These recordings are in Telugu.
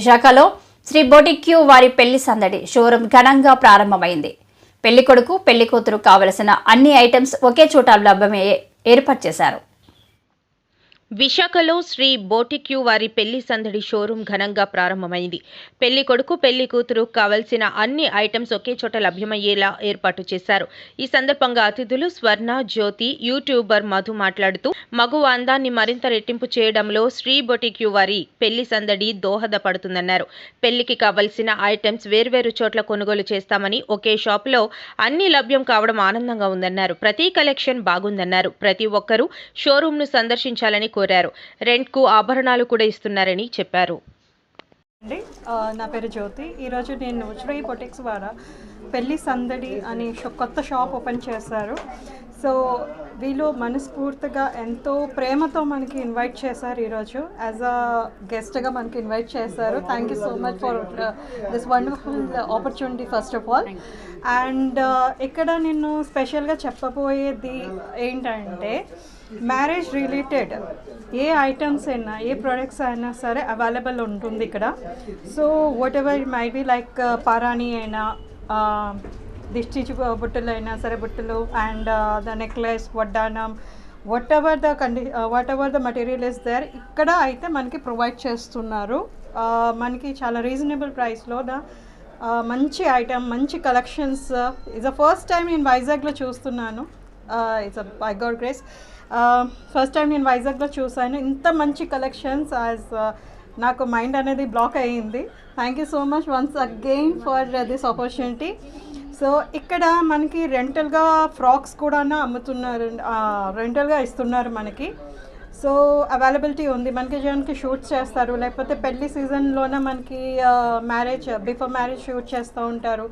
విశాఖలో శ్రీ బొటిక్యూ వారి పెళ్ళి సందడి షోరూం ఘనంగా ప్రారంభమైంది. పెళ్ళి కొడుకు పెళ్ళి కూతురు కావలసిన అన్ని ఐటమ్స్ ఒకే చోట లభ్యమయ్యే ఏర్పాటు చేశారు. విశాఖలో శ్రీ బోటిక్యూ వారి పెళ్ళి సందడి షోరూం ఘనంగా ప్రారంభమైంది. పెళ్ళి కొడుకు పెళ్ళి కూతురు కావలసిన అన్ని ఐటమ్స్ ఒకే చోట లభ్యమయ్యేలా ఏర్పాటు చేశారు. ఈ సందర్భంగా అతిథులు స్వర్ణ జ్యోతి యూట్యూబర్ మధు మాట్లాడుతూ మగువ అందాన్ని మరింత రెట్టింపు చేయడంలో శ్రీ బొటిక్యూ వారి పెళ్ళి సందడి దోహదపడుతుందన్నారు. పెళ్ళికి కావలసిన ఐటమ్స్ వేర్వేరు చోట్ల కొనుగోలు చేస్తామని ఒకే షాపులో అన్ని లభ్యం కావడం ఆనందంగా ఉందన్నారు. ప్రతి కలెక్షన్ బాగుందన్నారు. ప్రతి ఒక్కరూ షోరూంను సందర్శించాలని కోరారు. రెంట్కు ఆభరణాలు కూడా ఇస్తున్నారని చెప్పారు. అండి నా పేరు జ్యోతి. ఈరోజు నేను శ్రీ బొటిక్స్ ద్వారా పెళ్ళి సందడి అని కొత్త షాప్ ఓపెన్ చేశారు. సో వీళ్ళు మనస్ఫూర్తిగా ఎంతో ప్రేమతో మనకి ఇన్వైట్ చేశారు ఈరోజు. యాజ్ అ గెస్ట్గా మనకి ఇన్వైట్ చేశారు. Thank you so much for this wonderful opportunity first of all and ఇక్కడ నేను స్పెషల్గా చెప్పబోయేది ఏంటంటే మ్యారేజ్ రిలేటెడ్ ఏ ఐటమ్స్ అయినా ఏ ప్రొడక్ట్స్ అయినా సరే అవైలబుల్ ఉంటుంది ఇక్కడ. So whatever may be like పారాణి అయినా దిష్టి బుట్టలు అయినా సరే బుట్టలు అండ్ ద నెక్లెస్ వడ్డానం వాట్ ఎవర్ ద కండి whatever the material is there ఇక్కడ అయితే మనకి ప్రొవైడ్ చేస్తున్నారు. మనకి చాలా రీజనబుల్ ప్రైస్లో ద మంచి ఐటమ్ మంచి collections is the first time నేను వైజాగ్లో చూస్తున్నాను. It's by God grace first time నేను వైజాగ్లో చూసాను ఇంత మంచి కలెక్షన్స్ యాజ్ నాకు మైండ్ అనేది బ్లాక్ అయ్యింది. Thank you so much once again for this opportunity so ఇక్కడ మనకి రెంటల్గా ఫ్రాక్స్ కూడా అమ్ముతున్నారు రెంటల్గా ఇస్తున్నారు మనకి. సో అవైలబిలిటీ ఉంది. మనకి జనానికి షూట్ చేస్తారు. లేకపోతే పెళ్ళి సీజన్లోనే మనకి మ్యారేజ్ బిఫోర్ మ్యారేజ్ షూట్ చేస్తూ ఉంటారు.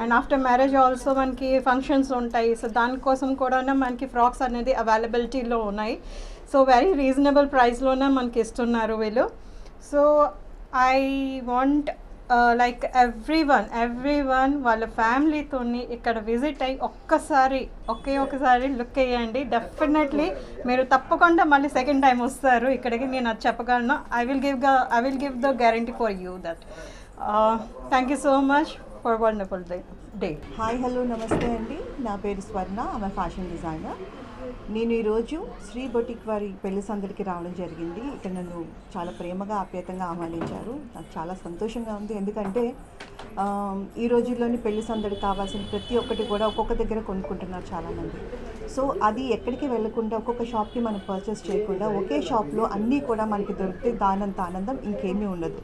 అండ్ ఆఫ్టర్ మ్యారేజ్ ఆల్సో మనకి ఫంక్షన్స్ ఉంటాయి. సో దానికోసం కూడా మనకి ఫ్రాక్స్ అనేది అవైలబిలిటీలో ఉన్నాయి. సో వెరీ రీజనబుల్ ప్రైస్లోనే మనకి ఇస్తున్నారు వీళ్ళు. So I want like every one every one వాళ్ళ ఫ్యామిలీతో ఇక్కడ విజిట్ అయ్యి ఒక్కసారి ఒకే ఒకసారి లుక్ వేయండి డెఫినెట్లీ మీరు తప్పకుండా మళ్ళీ సెకండ్ టైం వస్తారు. ఇక్కడికి నేను అది చెప్పగలను. I will give I will give the guarantee for you that thank you so much for wonderful day day hi hello నమస్తే అండి. నా పేరు స్వర్ణ. ఆమె ఫ్యాషన్ డిజైనర్ నేను ఈరోజు శ్రీ బొటిక్ వారి పెళ్ళి సందడికి రావడం జరిగింది. ఇక్కడ నన్ను చాలా ప్రేమగా ఆప్యాయతంగా ఆహ్వానించారు. నాకు చాలా సంతోషంగా ఉంది. ఎందుకంటే ఈ రోజుల్లోని పెళ్ళి సందడి కావాల్సిన ప్రతి ఒక్కటి కూడా ఒక్కొక్క దగ్గర కొనుక్కుంటున్నారు చాలామంది. సో అది ఎక్కడికి వెళ్ళకుండా ఒక్కొక్క షాప్కి మనం పర్చేస్ చేయకుండా ఒకే షాప్లో అన్నీ కూడా మనకి దొరికితే దానంత ఆనందం ఇంకేమీ ఉండదు.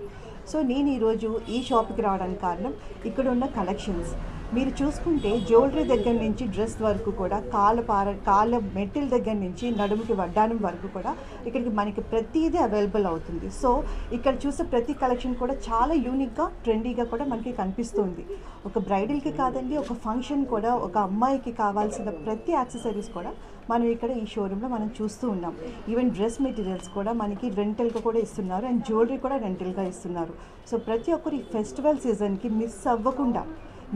సో నేను ఈరోజు ఈ షాప్కి రావడానికి కారణం ఇక్కడ ఉన్న కలెక్షన్స్ మీరు చూసుకుంటే జ్యువెలరీ దగ్గర నుంచి డ్రెస్ వరకు కూడా కాళ్ళ పార కాళ్ళ మెట్టెల దగ్గర నుంచి నడుముకి వడ్డానం వరకు కూడా ఇక్కడికి మనకి ప్రతిదీ అవైలబుల్ అవుతుంది. సో ఇక్కడ చూసే ప్రతి కలెక్షన్ కూడా చాలా యూనిక్గా ట్రెండీగా కూడా మనకి కనిపిస్తుంది. ఒక బ్రైడల్కి కాదండి ఒక ఫంక్షన్ కూడా ఒక అమ్మాయికి కావాల్సిన ప్రతి యాక్సెసరీస్ కూడా మనం ఇక్కడ ఈ షోరూంలో మనం చూస్తూ ఉన్నాం. ఈవెన్ డ్రెస్ మెటీరియల్స్ కూడా మనకి రెంటల్గా కూడా ఇస్తున్నారు అండ్ జ్యువెలరీ కూడా రెంటల్గా ఇస్తున్నారు. సో ప్రతి ఒక్కరు ఈ ఫెస్టివల్ సీజన్కి మిస్ అవ్వకుండా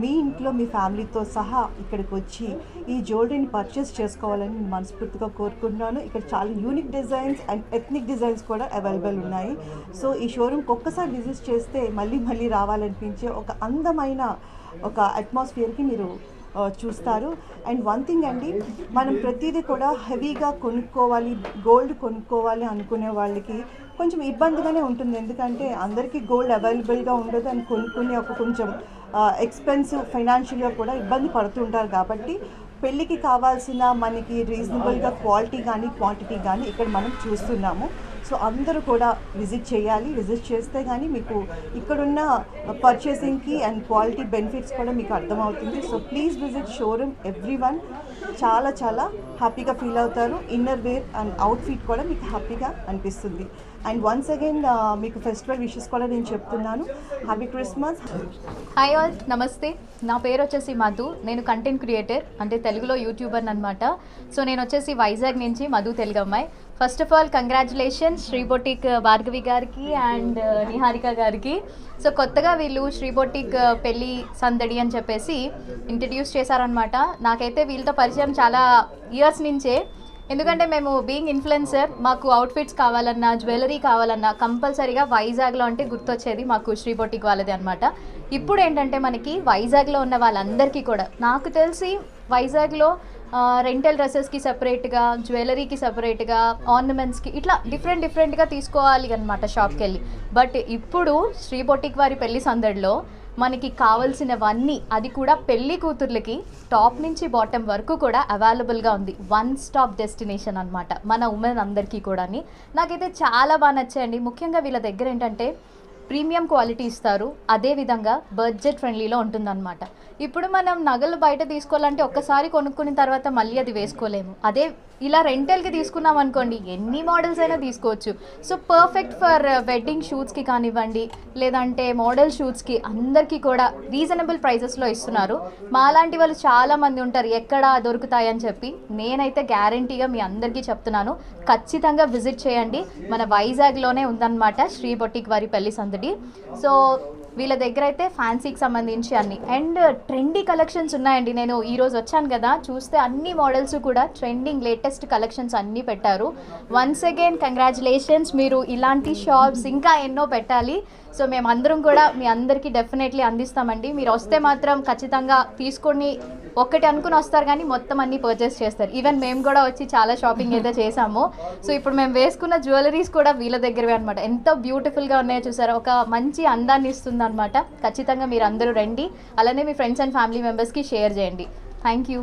మీ ఇంట్లో మీ ఫ్యామిలీతో సహా ఇక్కడికి వచ్చి ఈ జ్యువెలరీని పర్చేస్ చేసుకోవాలని నేను మనస్ఫూర్తిగా కోరుకుంటున్నాను. ఇక్కడ చాలా unique designs and ethnic designs కూడా అవైలబుల్ ఉన్నాయి. సో ఈ షోరూమ్కి ఒక్కసారి విజిట్ చేస్తే మళ్ళీ మళ్ళీ రావాలనిపించే ఒక అందమైన ఒక అట్మాస్ఫియర్కి మీరు చూస్తారు. అండ్ వన్ థింగ్ అండి మనం ప్రతిదీ కూడా హెవీగా కొనుక్కోవాలి గోల్డ్ కొనుక్కోవాలి అనుకునే వాళ్ళకి కొంచెం ఇబ్బందిగానే ఉంటుంది. ఎందుకంటే అందరికీ గోల్డ్ అవైలబుల్గా ఉండదు అని కొనుక్కునే ఒక కొంచెం ఎక్స్పెన్సివ్ ఫైనాన్షియల్గా కూడా ఇబ్బంది పడుతుంటారు కాబట్టి పెళ్ళికి కావాల్సిన మనకి రీజనబుల్గా క్వాలిటీ కానీ క్వాంటిటీ కానీ ఇక్కడ మనం చూస్తున్నాము. సో అందరూ కూడా విజిట్ చేయాలి. విజిట్ చేస్తే కానీ మీకు ఇక్కడున్న పర్చేసింగ్కి అండ్ క్వాలిటీ బెనిఫిట్స్ కూడా మీకు అర్థమవుతుంది. So please visit showroom every one చాలా చాలా హ్యాపీగా ఫీల్ అవుతారు. ఇన్నర్ వేర్ అండ్ అవుట్ఫిట్ కూడా మీకు హ్యాపీగా అనిపిస్తుంది. అండ్ వన్స్ అగైన్ మీకు ఫెస్టివల్ విషెస్ కూడా నేను చెప్తున్నాను. హ్యాపీ క్రిస్మస్ హాయ్ ఆల్ నమస్తే. నా పేరు వచ్చేసి మధు. నేను కంటెంట్ క్రియేటర్ అంటే తెలుగులో యూట్యూబర్ అనమాట సో నేను వచ్చేసి వైజాగ్ నుంచి మధు తెలుగు అమ్మాయి. First of all congratulations Sri boutique Bhargavi గారికి అండ్ నిహారిక uh, గారికి. సో కొత్తగా వీళ్ళు శ్రీబొటిక్ uh, పెళ్ళి సందడి అని చెప్పేసి ఇంట్రడ్యూస్ చేశారనమాట నాకైతే వీళ్ళతో పరిచయం చాలా ఇయర్స్ నుంచే. ఎందుకంటే మేము బీయింగ్ ఇన్ఫ్లుయెన్సర్ మాకు అవుట్ఫిట్స్ కావాలన్నా జ్యువెలరీ కావాలన్నా కంపల్సరీగా వైజాగ్లో అంటే గుర్తొచ్చేది మాకు శ్రీబొట్టికి వాళ్ళది అనమాట ఇప్పుడు ఏంటంటే మనకి వైజాగ్లో ఉన్న వాళ్ళందరికీ కూడా నాకు తెలిసి వైజాగ్లో రెంటల్ డ్రెస్సెస్కి సపరేట్గా జ్యువెలరీకి సపరేట్గా ఆర్నమెంట్స్కి ఇట్లా డిఫరెంట్ డిఫరెంట్గా తీసుకోవాలి అనమాట షాప్కి వెళ్ళి. బట్ ఇప్పుడు శ్రీ బొటిక్ వారి పెళ్ళి సందడిలో మనకి కావాల్సినవన్నీ అది కూడా పెళ్ళి కూతుర్లకి టాప్ నుంచి బాటమ్ వరకు కూడా అవైలబుల్గా ఉంది. వన్ స్టాప్ డెస్టినేషన్ అనమాట మన ఉమెన్ అందరికీ కూడా నాకైతే చాలా బాగా నచ్చాయండి. ముఖ్యంగా వీళ్ళ దగ్గర ఏంటంటే ప్రీమియం క్వాలిటీ ఇస్తారు అదేవిధంగా బడ్జెట్ ఫ్రెండ్లీలో ఉంటుందన్నమాట. ఇప్పుడు మనం నగలు బయట తీసుకోవాలంటే ఒక్కసారి కొనుక్కున్న తర్వాత మళ్ళీ అది వేసుకోలేము. అదే ఇలా రెంటల్కి తీసుకున్నాం అనుకోండి ఎన్ని మోడల్స్ అయినా తీసుకోవచ్చు. సో పర్ఫెక్ట్ ఫర్ వెడ్డింగ్ షూట్స్కి కానివ్వండి లేదంటే మోడల్ షూట్స్కి అందరికీ కూడా రీజనబుల్ ప్రైజెస్లో ఇస్తున్నారు. మాలాంటి వాళ్ళు చాలా మంది ఉంటారు ఎక్కడ దొరుకుతాయని చెప్పి. నేనైతే గ్యారంటీగా మీ అందరికీ చెప్తున్నాను ఖచ్చితంగా విజిట్ చేయండి. మన వైజాగ్లోనే ఉందన్నమాట శ్రీ బొట్టికి వారి పెళ్ళి సందడి సో వీళ్ళ దగ్గర అయితే ఫ్యాన్సీకి సంబంధించి అన్ని. అండ్ ట్రెండీ కలెక్షన్స్ ఉన్నాయండి. నేను ఈరోజు వచ్చాను కదా చూస్తే అన్ని మోడల్స్ కూడా ట్రెండింగ్ లేటెస్ట్ కలెక్షన్స్ అన్నీ పెట్టారు. వన్స్ అగైన్ కంగ్రాచులేషన్స్ మీరు ఇలాంటి షాప్స్ ఇంకా ఎన్నో పెట్టాలి. సో మేము అందరం కూడా మీ అందరికీ డెఫినెట్లీ అందిస్తామండి. మీరు వస్తే మాత్రం ఖచ్చితంగా తీసుకొని ఒక్కటి అనుకుని వస్తారు కానీ మొత్తం అన్ని పర్చేస్ చేస్తారు. ఈవెన్ మేము కూడా వచ్చి చాలా షాపింగ్ అయితే చేసాము సో ఇప్పుడు మేము వేసుకున్న జ్యువెలరీస్ కూడా వీళ్ళ దగ్గరవే అనమాట ఎంత బ్యూటిఫుల్గా ఉన్నాయో చూసారు? ఒక మంచి అందాన్ని ఇస్తుంది అనమాట ఖచ్చితంగా మీరు అందరూ రండి. అలానే మీ ఫ్రెండ్స్ అండ్ ఫ్యామిలీ మెంబర్స్కి షేర్ చేయండి. Thank you